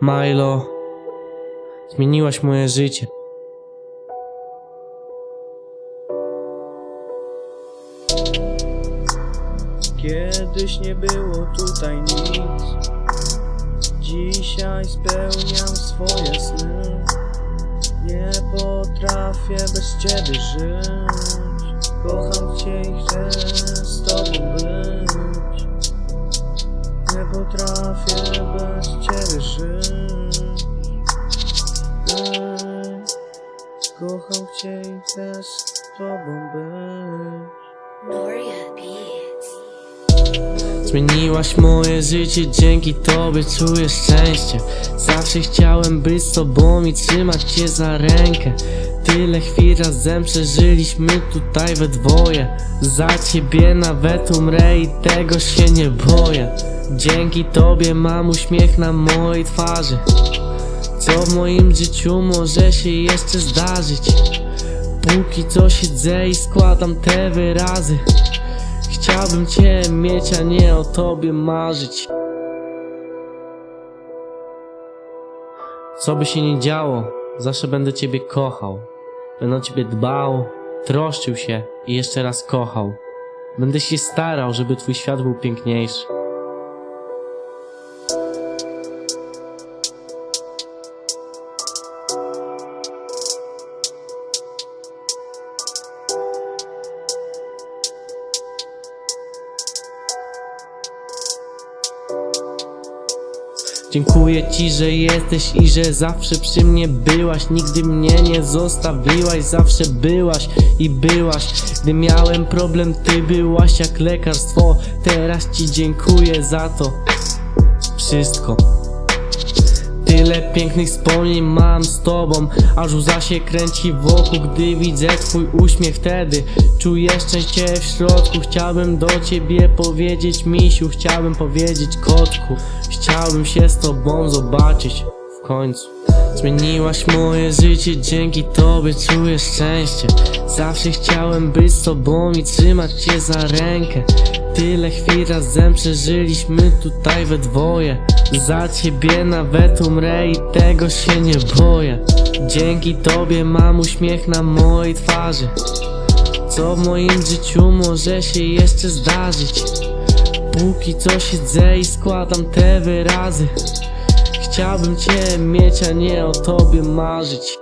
Milo, zmieniłaś moje życie. Kiedyś nie było tutaj nic. Dzisiaj spełniam swoje sny. Nie potrafię bez ciebie żyć. Kocham cię i chcę z tobą być Nie potrafię bez ciebie żyć? Ej, Kocham cię i chcę z tobą być. Beats. Zmieniłaś moje życie, dzięki tobie czuję szczęście. Zawsze chciałem być z tobą i trzymać cię za rękę. Tyle chwil razem przeżyliśmy tutaj we dwoje. Za ciebie nawet umrę i tego się nie boję Dzięki tobie mam uśmiech na mojej twarzy Co w moim życiu może się jeszcze zdarzyć Póki co siedzę i składam te wyrazy Chciałbym cię mieć, a nie o tobie marzyć. Co by się nie działo, zawsze będę ciebie kochał. Będę o ciebie dbał, troszczył się i jeszcze raz kochał. Będę się starał, żeby twój świat był piękniejszy. Dziękuję ci, że jesteś i że zawsze przy mnie byłaś. Nigdy mnie nie zostawiłaś, zawsze byłaś i byłaś. Gdy miałem problem, ty byłaś jak lekarstwo. Teraz ci dziękuję za to wszystko Tyle pięknych wspomnień mam z tobą Aż łza się kręci wokół, gdy widzę twój uśmiech wtedy. Czuję szczęście w środku Chciałbym do ciebie powiedzieć misiu Chciałbym powiedzieć kotku Chciałbym się z tobą zobaczyć w końcu. Zmieniłaś moje życie, dzięki tobie czuję szczęście. Zawsze chciałem być z tobą i trzymać cię za rękę. Tyle chwil razem przeżyliśmy tutaj we dwoje Za ciebie nawet umrę i tego się nie boję. Dzięki tobie mam uśmiech na mojej twarzy. Co w moim życiu może się jeszcze zdarzyć? Póki co siedzę i składam te wyrazy. Chciałbym cię mieć, a nie o tobie marzyć